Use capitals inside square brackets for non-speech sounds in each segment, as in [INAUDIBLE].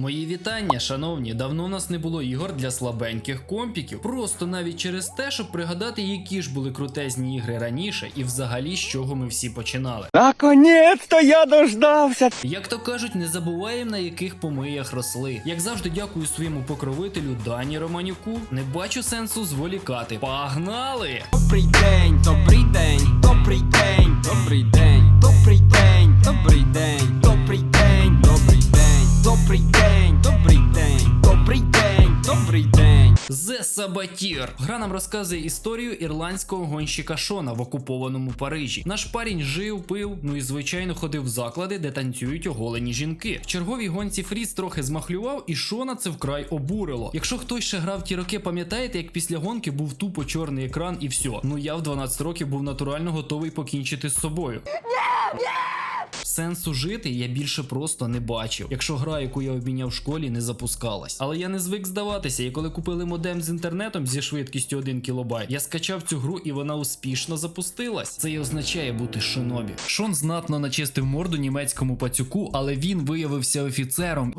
Мої вітання, шановні. Давно у нас не було ігор для слабеньких компіків. Просто навіть через те, щоб пригадати, які ж були крутезні ігри раніше, і взагалі з чого ми всі починали. Наконец-то я дождався. Як то кажуть, не забуваємо на яких помиях росли. Як завжди, дякую своєму покровителю Дані Романюку. Не бачу сенсу зволікати. Погнали! Добрий день, добрий день, добрий день, добрий день, добрий день, добрий день, добрий день, добрий день, добрий день, добрий день, добрий день, добрий день. The Saboteur. Гра нам розказує історію ірландського гонщика Шона в окупованому Парижі. Наш парень жив, пив, ну і звичайно ходив в заклади, де танцюють оголені жінки. В черговій гонці Фріз трохи змахлював, і Шона це вкрай обурило. Якщо хтось ще грав ті роки, пам'ятаєте, як після гонки був тупо чорний екран і все. Ну я в 12 років був натурально готовий покінчити з собою. Сенсу жити я більше просто не бачив, якщо гра, яку я обміняв в школі, не запускалась. Але я не звик здаватися, і коли купили модем з інтернетом зі швидкістю 1 кілобайт, я скачав цю гру і вона успішно запустилась. Це і означає бути шинобі. Шон знатно начистив морду німецькому пацюку, але він виявився офіцером,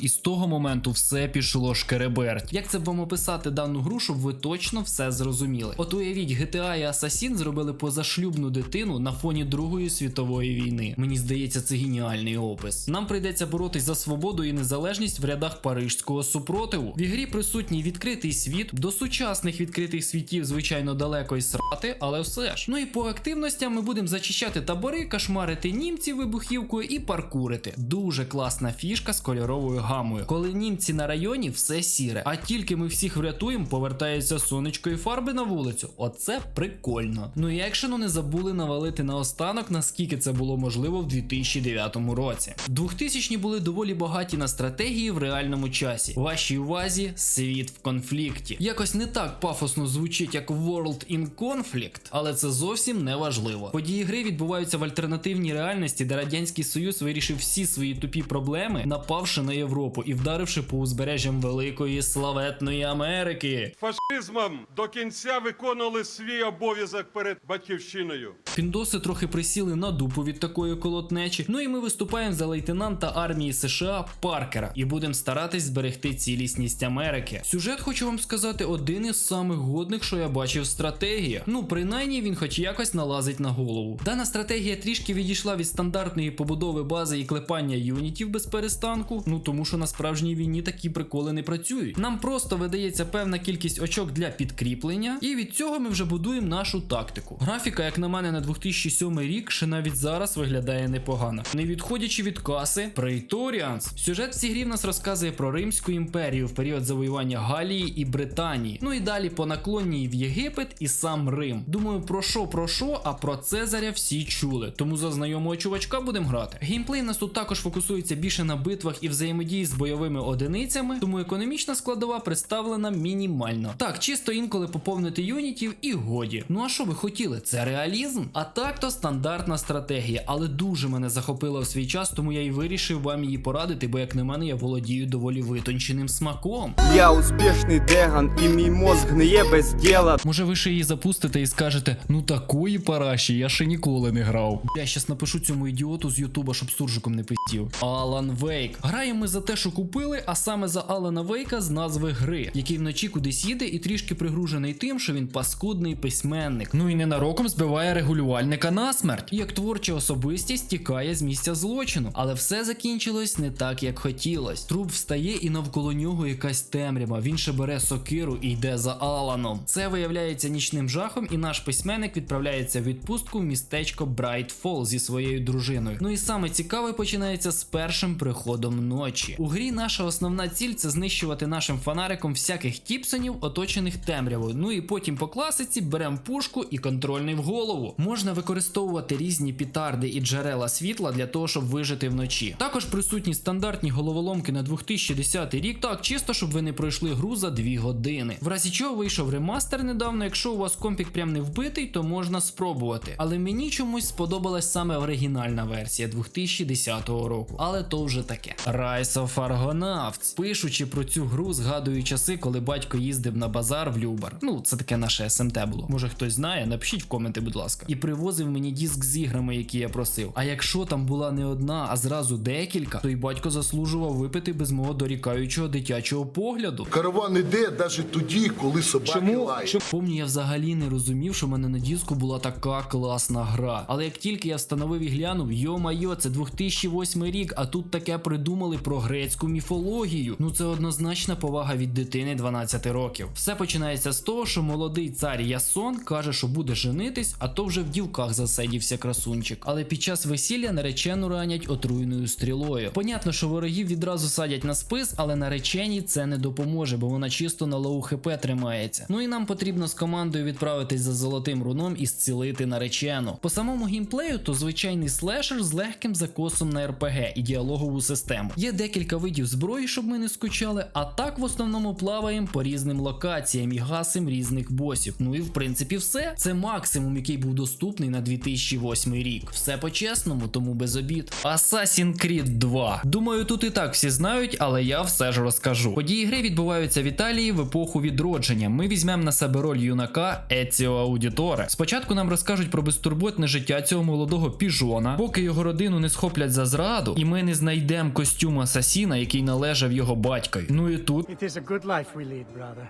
і з того моменту все пішло шкереберть. Як це б вам описати дану гру, щоб ви точно все зрозуміли? От уявіть, GTA і Assassin зробили позашлюбну дитину на фоні Другої світової війни. Мені здається, це геніальний опис. Нам прийдеться боротись за свободу і незалежність в рядах парижського супротиву. В ігрі присутній відкритий світ. До сучасних відкритих світів, звичайно, далеко й срати, але все ж. Ну і по активностям ми будемо зачищати табори, кошмарити німців вибухівкою і паркурити. Дуже класна фішка з кольоровою гамою. Коли німці на районі, все сіре. А тільки ми всіх врятуємо, повертається сонечко і фарби на вулицю. Оце прикольно. Ну і екшену не забули навалити наостанок, наскільки це було можливо в 2009 році. 2000-ні були доволі багаті на стратегії в реальному часі. Вашій увазі світ в конфлікті. Якось не так пафосно звучить, як World in Conflict, але це зовсім не важливо. Події гри відбуваються в альтернативній реальності, де радянський союз вирішив всі свої тупі проблеми, напавши на Європу і вдаривши по узбережжям великої славетної Америки. фашизмом до кінця виконували свій обов'язок перед батьківщиною. Піндоси трохи присіли на дупу від такої колотнечі. Ну і ми виступаємо за лейтенанта армії США Паркера і будемо старатись зберегти цілісність Америки. Сюжет, хочу вам сказати, один із самих годних, що я бачив в стратегіях. Ну, принаймні, він хоч якось налазить на голову. Дана стратегія трішки відійшла від стандартної побудови бази і клепання юнітів без перестанку. Ну тому що на справжній війні такі приколи не працюють. Нам просто видається певна кількість очок для підкріплення, і від цього ми вже будуємо нашу тактику. Графіка, як на мене, на 2007 рік ще навіть зараз виглядає непогано. Не відходячи від каси, Прейторіанс. Сюжет в цій грі в нас розказує про Римську імперію в період завоювання Галії і Британії. Ну і далі по наклонній в Єгипет і сам Рим. Думаю, про що, про що, а про Цезаря всі чули. Тому за знайомого чувачка будемо грати. Геймплей нас тут також фокусується більше на битвах і взаємодії з бойовими одиницями, тому економічна складова представлена мінімально. Так, чисто інколи поповнити юнітів і годі. Ну а що ви хотіли? Це реалізм? А так то стандартна стратегія, але дуже мене захопила в свій час, тому я й вирішив вам її порадити, бо як на мене я володію доволі витонченим смаком. Я успішний деган, і мій мозг гниє без діла. Може, ви ще її запустите і скажете: ну такої параші я ще ніколи не грав. Я щас напишу цьому ідіоту з Ютуба, щоб суржиком не пиздів. Алан Вейк. Граємо ми за те, що купили, а саме за Алана Вейка з назви гри, який вночі кудись їде і трішки пригружений тим, що він паскудний письменник. Ну і ненароком збиває регулювальника на смерть. І як творча особистість тікає з місця злочину. Але все закінчилось не так, як хотілось. Труп встає, і навколо нього якась темрява. Він ще бере сокиру і йде за Аланом. Це виявляється нічним жахом, і наш письменник відправляється в відпустку в містечко Брайт Фол зі своєю дружиною. Ну і саме цікаве починається з першим приходом ночі. У грі наша основна ціль це знищувати нашим фонариком всяких тіпсонів, оточених темрявою. Ну і потім по класиці беремо пушку і контрольний в голову. Можна використовувати різні пітарди і джерела світла для того, щоб вижити вночі. Також присутні стандартні головоломки на 2010 рік, так чисто, щоб ви не пройшли гру за 2 години. В разі чого вийшов ремастер недавно. Якщо у вас компік прям не вбитий, то можна спробувати. Але мені чомусь сподобалась саме оригінальна версія 2010 року. Але то вже таке. Rise of Argonauts. Пишучи про цю гру, згадую часи, коли батько їздив на базар в Любар. Ну, це таке наше СМТ було. Може хтось знає, напишіть в коменти, будь ласка. І привозив мені диск з іграми, які я просив. А якщо там була не одна, а зразу декілька, то й батько заслужував випити без мого дорікаючого дитячого погляду. Караван іде навіть тоді, коли собаки лають. Помню, я взагалі не розумів, що в мене на диску була така класна гра. Але як тільки я встановив і глянув, йо-майо, це 2008 рік, а тут таке придумали про грецьку міфологію. Ну це однозначна повага від дитини 12 років. Все починається з того, що молодий цар Ясон каже, що буде женитись, а то вже в дівках засидівся красунчик. Але під час весілля наречену ранять отруйною стрілою. Понятно, що ворогів відразу садять на спис, але нареченій це не допоможе, бо вона чисто на лоу хп тримається. Ну і нам потрібно з командою відправитись за золотим руном і зцілити наречену. По самому геймплею, то звичайний слешер з легким закосом на РПГ і діалогову систему. Є декілька видів зброї, щоб ми не скучали, а так в основному плаваємо по різним локаціям і гасим різних босів. Ну і в принципі все. Це максимум, який був доступний на 2008 рік. Все по-чесному, тому без обід. Assassin's Creed 2. Думаю, тут і так всі знають, але я все ж розкажу. Події гри відбуваються в Італії в епоху відродження. Ми візьмемо на себе роль юнака Еціо Аудіторе. Спочатку нам розкажуть про безтурботне життя цього молодого піжона, поки його родину не схоплять за зраду, і ми не знайдемо костюм асасіна, який належав його батькові. Ну і тут It is a good life we lead, brother.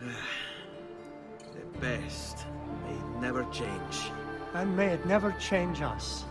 [SIGHS] The best never change. And may it never change us.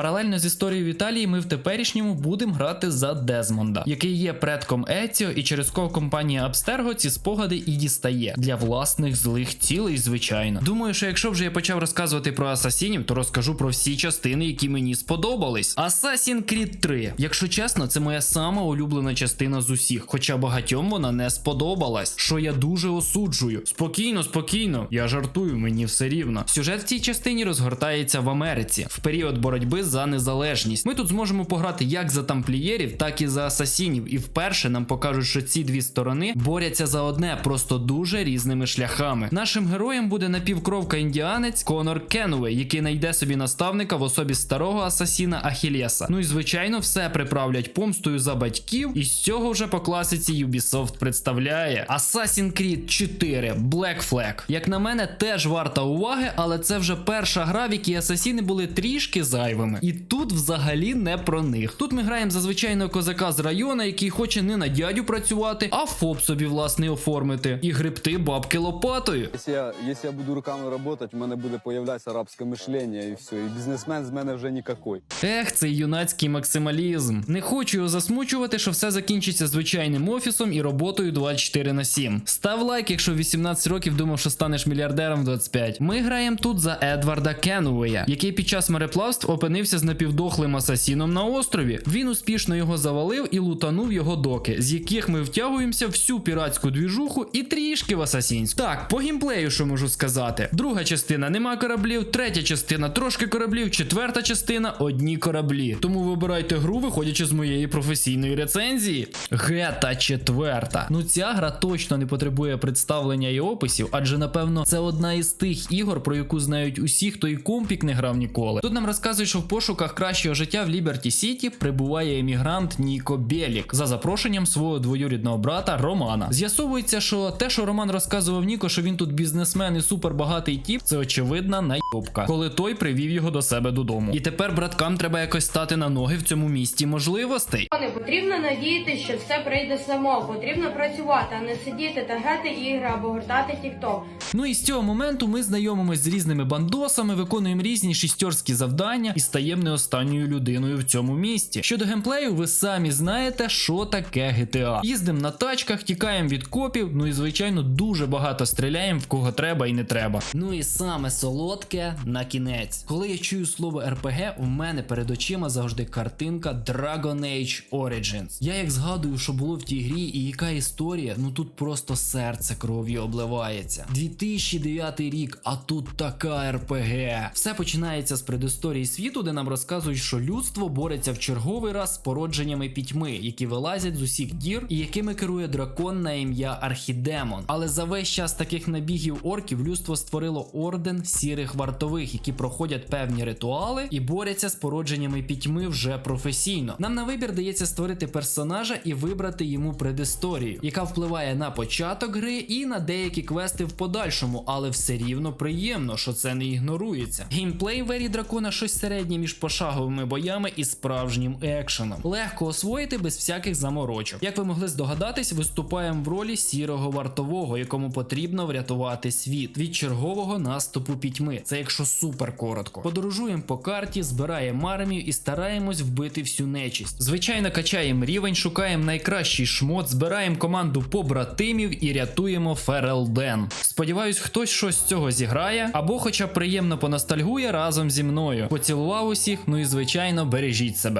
Паралельно з історією в Італії ми в теперішньому будемо грати за Дезмонда, який є предком Еціо, і через кого компанія Абстерго ці спогади і дістає для власних злих цілей, звичайно. Думаю, що якщо вже я почав розказувати про асасінів, то розкажу про всі частини, які мені сподобались. Assassin's Creed 3. Якщо чесно, це моя сама улюблена частина з усіх, хоча багатьом вона не сподобалась, що я дуже осуджую. Спокійно, спокійно, я жартую, мені все рівно. Сюжет в цій частині розгортається в Америці в період боротьби за незалежність. Ми тут зможемо пограти як за тамплієрів, так і за асасінів. І вперше нам покажуть, що ці дві сторони борються за одне, просто дуже різними шляхами. Нашим героєм буде напівкровка індіанець Конор Кенуей, який знайде собі наставника в особі старого асасіна Ахілєса. Ну і звичайно, все приправлять помстою за батьків, і з цього вже по класиці Ubisoft представляє Assassin's Creed 4 Black Flag. Як на мене, теж варта уваги, але це вже перша гра, в якій асасіни були трішки зайвими. І тут взагалі не про них. Тут ми граємо за звичайного козака з району, який хоче не на дядю працювати, а ФОП собі власний оформити і гребти бабки лопатою. Если я, если я буду руками работать, в мене буде появлятися арабське мишлення і все. І бізнесмен з мене вже нікакой. Ех, цей юнацький максималізм. Не хочу його засмучувати, що все закінчиться звичайним офісом і роботою 24 на 7. Став лайк, якщо 18 років думав, що станеш мільярдером в 25. Ми граємо тут за Едварда Кенуея, який під час мореплавств опинився з напівдохлим асасіном на острові. Він успішно його завалив і лутанув його доки, з яких ми втягуємося всю піратську двіжуху і трішки в асасінську. Так, по геймплею, що можу сказати. Друга частина нема кораблів, третя частина трошки кораблів, четверта частина одні кораблі. Тому вибирайте гру, виходячи з моєї професійної рецензії. Гета четверта. Ну ця гра точно не потребує представлення і описів, адже напевно це одна із тих ігор, про яку знають усі, хто і компік не грав ніколи. Тут нам розказують, що в пошуках кращого життя в Ліберті Сіті прибуває емігрант Ніко Белік за запрошенням свого двоюрідного брата Романа. З'ясовується, що те, що Роман розказував Ніко, що він тут бізнесмен і супербагатий тіп, це очевидна найобка, коли той привів його до себе додому. І тепер браткам треба якось стати на ноги в цьому місті можливостей. Не потрібно надіятися, що все прийде само. Потрібно працювати, а не сидіти та грати ігри або гортати тікток. Ну і з цього моменту ми знайомимось з різними бандосами, виконуємо різні шістьорські завдання і стаємо не останньою людиною в цьому місті. Щодо геймплею, ви самі знаєте, що таке GTA. Їздимо на тачках, тікаємо від копів, ну і звичайно дуже багато стріляємо в кого треба і не треба. Ну і саме солодке на кінець. Коли я чую слово RPG, у мене перед очима завжди картинка Dragon Age Origins. Я як згадую, що було в тій грі і яка історія, ну тут просто серце кров'ю обливається. 2009 рік, а тут така РПГ. Все починається з предісторії світу, де нам розказують, що людство бореться в черговий раз з породженнями пітьми, які вилазять з усіх дір і якими керує дракон на ім'я Архідемон. Але за весь час таких набігів орків людство створило орден сірих вартових, які проходять певні ритуали і борються з породженнями пітьми вже професійно. Нам на вибір дається створити персонажа і вибрати йому предісторію, яка впливає на початок гри і на деякі квести в подальшому, але все рівно приємно, що це не ігнорується. Геймплей в ері дракона щось середнє між пошаговими боями і справжнім екшеном. Легко освоїти без всяких заморочок. Як ви могли здогадатись, виступаємо в ролі сірого вартового, якому потрібно врятувати світ від чергового наступу пітьми. Це якщо супер коротко. Подорожуємо по карті, збираємо армію і стараємось вбити всю нечисть. Звичайно, качаємо рівень, шукаємо найкращий шмот, збираємо команду побратимів і рятуємо Ферелден. Сподіваюсь, хтось щось з цього зіграє, або хоча приємно поностальгує разом зі мною. Поцілував усіх, ну і звичайно, бережіть себе.